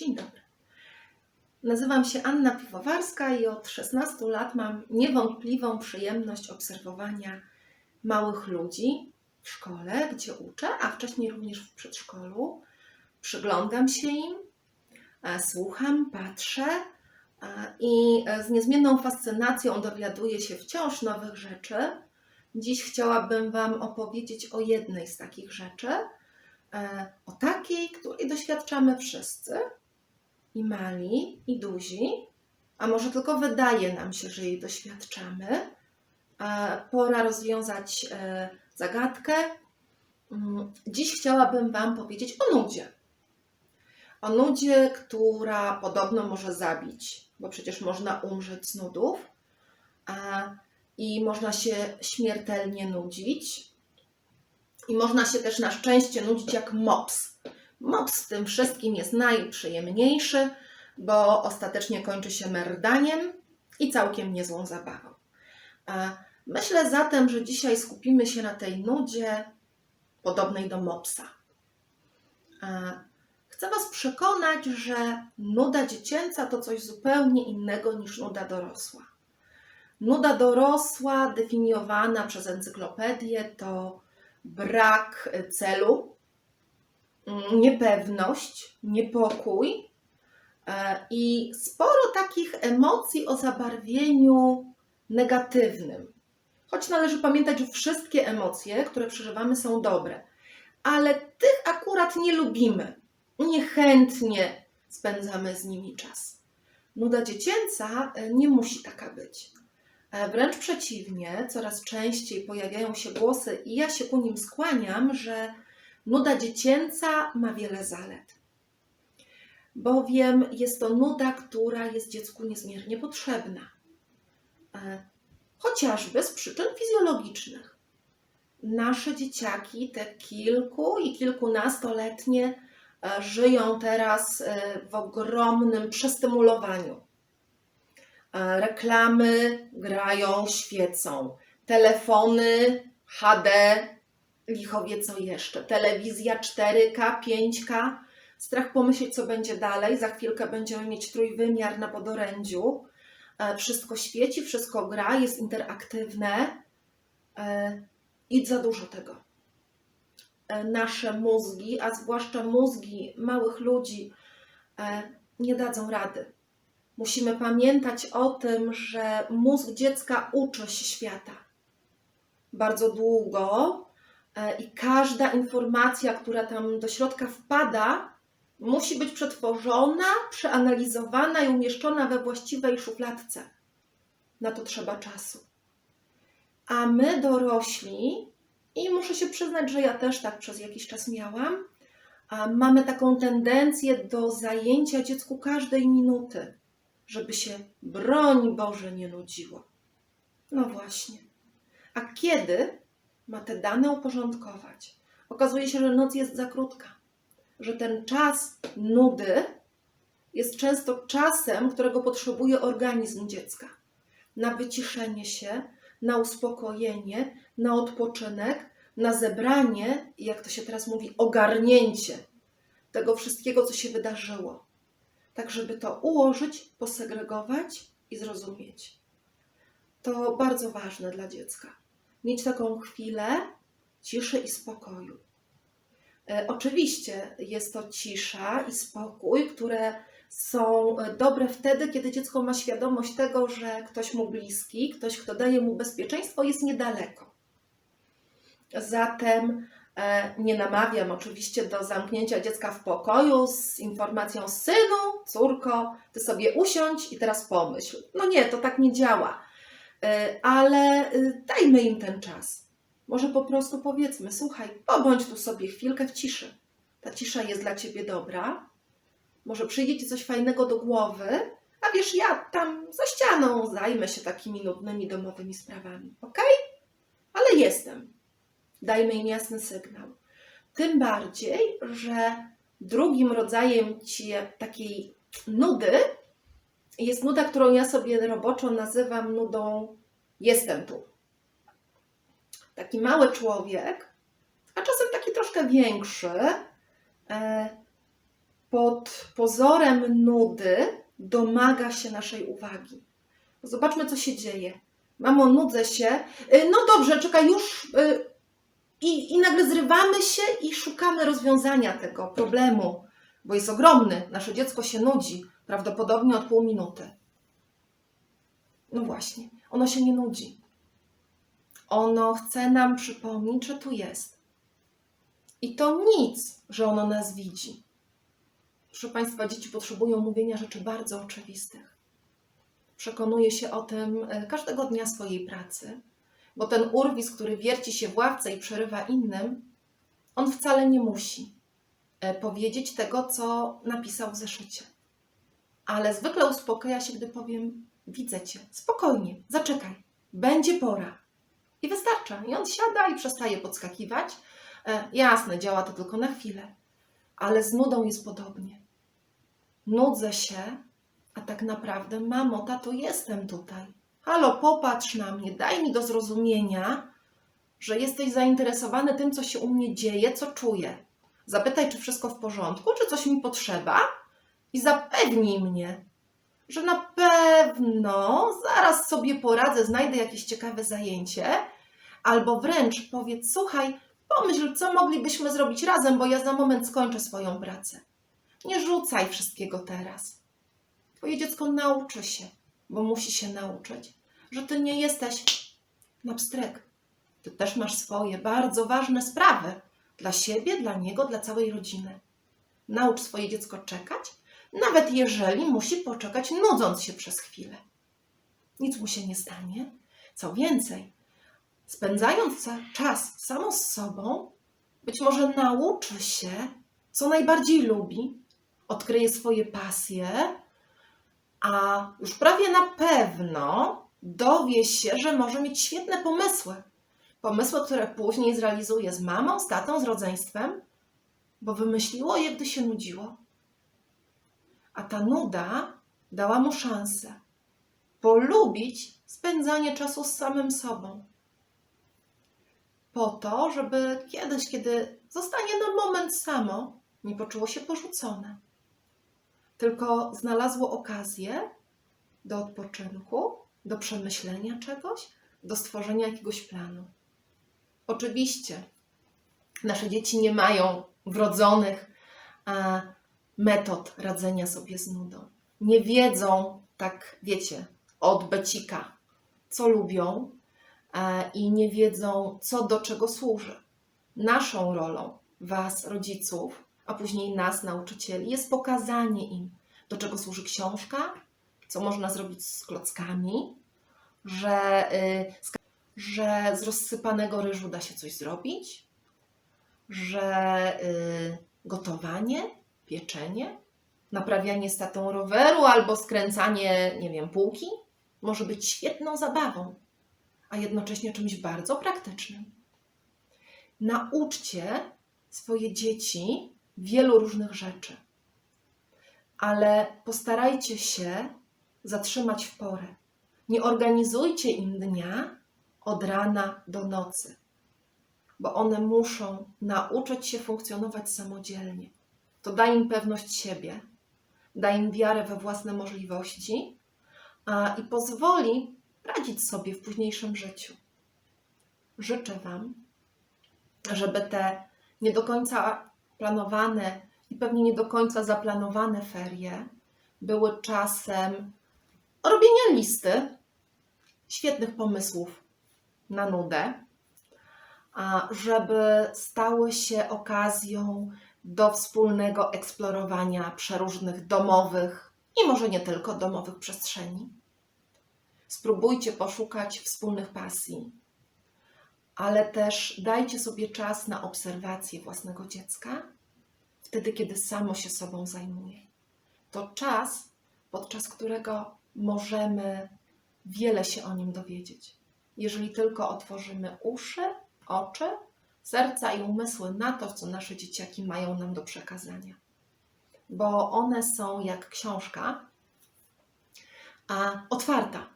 Dzień dobry. Nazywam się Anna Piwowarska i od 16 lat mam niewątpliwą przyjemność obserwowania małych ludzi w szkole, gdzie uczę, a wcześniej również w przedszkolu. Przyglądam się im, e, słucham, patrzę e, i e, z niezmienną fascynacją dowiaduję się wciąż nowych rzeczy. Dziś chciałabym Wam opowiedzieć o jednej z takich rzeczy, o takiej, której doświadczamy wszyscy, i mali, i duzi, a może tylko wydaje nam się, że jej doświadczamy. E, Pora rozwiązać e, zagadkę. Mm, Dziś chciałabym Wam powiedzieć o nudzie. O nudzie, która podobno może zabić, bo przecież można umrzeć z nudów i można się śmiertelnie nudzić. I można się też na szczęście nudzić jak mops. Mops w tym wszystkim jest najprzyjemniejszy, bo ostatecznie kończy się merdaniem i całkiem niezłą zabawą. Myślę zatem, że dzisiaj skupimy się na tej nudzie podobnej do mopsa. Chcę Was przekonać, że nuda dziecięca to coś zupełnie innego niż nuda dorosła. Nuda dorosła, definiowana przez encyklopedię, to brak celu, niepewność, niepokój e, i sporo takich emocji o zabarwieniu negatywnym. Choć należy pamiętać, że wszystkie emocje, które przeżywamy, są dobre, ale tych akurat nie lubimy. Niechętnie spędzamy z nimi czas. Nuda dziecięca e, nie musi taka być. E, Wręcz przeciwnie, coraz częściej pojawiają się głosy, i ja się ku nim skłaniam, że nuda dziecięca ma wiele zalet. Bowiem jest to nuda, która jest dziecku niezmiernie potrzebna. E, Chociażby z przyczyn fizjologicznych. Nasze dzieciaki, te kilku i kilkunastoletnie, e, żyją teraz e, w ogromnym przestymulowaniu. Reklamy grają, świecą. Telefony HD, licho wie co jeszcze. Telewizja 4K, 5K. Strach pomyśleć, co będzie dalej. Za chwilkę będziemy mieć trójwymiar na podorędziu. E, Wszystko świeci, wszystko gra, jest interaktywne e, i za dużo tego. E, Nasze mózgi, a zwłaszcza mózgi małych ludzi, nie dadzą rady. Musimy pamiętać o tym, że mózg dziecka uczy się świata bardzo długo i każda informacja, która tam do środka wpada, musi być przetworzona, przeanalizowana i umieszczona we właściwej szufladce. Na to trzeba czasu. A my, dorośli, i muszę się przyznać, że ja też tak przez jakiś czas miałam, mamy taką tendencję do zajęcia dziecku każdej minuty, żeby się, broń Boże, nie nudziło. No właśnie. A kiedy ma te dane uporządkować? Okazuje się, że noc jest za krótka że ten czas nudy jest często czasem, którego potrzebuje organizm dziecka na wyciszenie się, na uspokojenie, na odpoczynek, na zebranie jak to się teraz mówi, ogarnięcie tego wszystkiego, co się wydarzyło. Tak, żeby to ułożyć, posegregować i zrozumieć. To bardzo ważne dla dziecka. Mieć taką chwilę ciszy i spokoju. E, Oczywiście jest to cisza i spokój, które są e, dobre wtedy, kiedy dziecko ma świadomość tego, że ktoś mu bliski, ktoś, kto daje mu bezpieczeństwo, jest niedaleko. Zatem e, nie namawiam oczywiście do zamknięcia dziecka w pokoju z informacją synu, córko, ty sobie usiądź i teraz pomyśl. No nie, to tak nie działa. E, Ale e, dajmy im ten czas. Może po prostu powiedzmy, słuchaj, pobądź tu sobie chwilkę w ciszy. Ta cisza jest dla ciebie dobra. Może przyjdzie ci coś fajnego do głowy, a wiesz, ja tam za ścianą zajmę się takimi nudnymi domowymi sprawami, ok? Ale jestem. Dajmy im jasny sygnał. Tym bardziej, że drugim rodzajem ci takiej nudy jest nuda, którą ja sobie roboczo nazywam nudą jestem tu taki mały człowiek, a czasem taki troszkę większy, e, pod pozorem nudy domaga się naszej uwagi. Zobaczmy, co się dzieje. Mamo, nudzę się. Y, No dobrze, czekaj, już. y, I, I nagle zrywamy się i szukamy rozwiązania tego problemu, bo jest ogromny. Nasze dziecko się nudzi, prawdopodobnie od pół minuty. No właśnie, ono się nie nudzi. Ono chce nam przypomnieć, że tu jest. I to nic, że ono nas widzi. Proszę Państwa, dzieci potrzebują mówienia rzeczy bardzo oczywistych. Przekonuję się o tym e, każdego dnia swojej pracy, bo ten urwis, który wierci się w ławce i przerywa innym, on wcale nie musi powiedzieć tego, co napisał w zeszycie. Ale zwykle uspokaja się, gdy powiem: Widzę cię, spokojnie, zaczekaj, będzie pora. I wystarcza. I on siada i przestaje podskakiwać. E, jasne, działa to tylko na chwilę, ale z nudą jest podobnie. Nudzę się, a tak naprawdę, mamo, tato, jestem tutaj. Halo, popatrz na mnie, daj mi do zrozumienia, że jesteś zainteresowany tym, co się u mnie dzieje, co czuję. Zapytaj, czy wszystko w porządku, czy coś mi potrzeba i zapewnij mnie, że na pewno zaraz sobie poradzę, znajdę jakieś ciekawe zajęcie, albo wręcz powiedz, słuchaj, pomyśl, co moglibyśmy zrobić razem, bo ja za moment skończę swoją pracę. Nie rzucaj wszystkiego teraz. Twoje dziecko nauczy się, bo musi się nauczyć, że ty nie jesteś na pstryk. Ty też masz swoje bardzo ważne sprawy dla siebie, dla niego, dla całej rodziny. Naucz swoje dziecko czekać, nawet jeżeli musi poczekać, nudząc się przez chwilę. Nic mu się nie stanie. Co więcej, spędzając czas samo z sobą, być może nauczy się, co najbardziej lubi, odkryje swoje pasje, a już prawie na pewno dowie się, że może mieć świetne pomysły. Pomysły, które później zrealizuje z mamą, z tatą, z rodzeństwem, bo wymyśliło je, gdy się nudziło. A ta nuda dała mu szansę polubić spędzanie czasu z samym sobą. Po to, żeby kiedyś, kiedy zostanie na moment samo, nie poczuło się porzucone tylko znalazło okazję do odpoczynku, do przemyślenia czegoś, do stworzenia jakiegoś planu. Oczywiście nasze dzieci nie mają wrodzonych metod radzenia sobie z nudą. Nie wiedzą, tak wiecie, od becika, co lubią i nie wiedzą, co do czego służy. Naszą rolą, Was, rodziców, a później nas, nauczycieli, jest pokazanie im, do czego służy książka, co można zrobić z klockami, że, y, z- że z rozsypanego ryżu da się coś zrobić, że y, gotowanie, pieczenie, naprawianie statą roweru albo skręcanie, nie wiem, półki może być świetną zabawą, a jednocześnie czymś bardzo praktycznym. Nauczcie swoje dzieci wielu różnych rzeczy, ale postarajcie się zatrzymać w porę. Nie organizujcie im dnia od rana do nocy, bo one muszą nauczyć się funkcjonować samodzielnie. To da im pewność siebie, da im wiarę we własne możliwości a, i pozwoli radzić sobie w późniejszym życiu. Życzę Wam, żeby te nie do końca planowane i pewnie nie do końca zaplanowane ferie były czasem robienia listy świetnych pomysłów na nudę, żeby stały się okazją do wspólnego eksplorowania przeróżnych domowych i może nie tylko domowych przestrzeni. Spróbujcie poszukać wspólnych pasji, ale też dajcie sobie czas na obserwację własnego dziecka, wtedy, kiedy samo się sobą zajmuje. To czas, podczas którego możemy wiele się o nim dowiedzieć. Jeżeli tylko otworzymy uszy, oczy, serca i umysły na to, co nasze dzieciaki mają nam do przekazania. Bo one są jak książka, a otwarta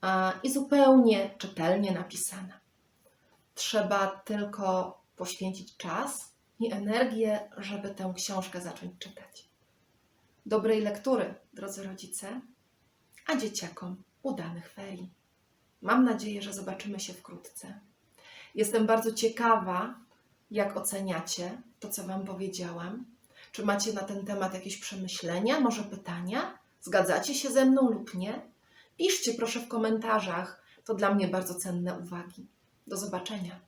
a, i zupełnie czytelnie napisana. Trzeba tylko poświęcić czas i energię, żeby tę książkę zacząć czytać. Dobrej lektury, drodzy rodzice, a dzieciakom udanych ferii. Mam nadzieję, że zobaczymy się wkrótce. Jestem bardzo ciekawa, jak oceniacie to, co Wam powiedziałam. Czy macie na ten temat jakieś przemyślenia, może pytania? Zgadzacie się ze mną lub nie? Piszcie proszę w komentarzach. To dla mnie bardzo cenne uwagi. Do zobaczenia.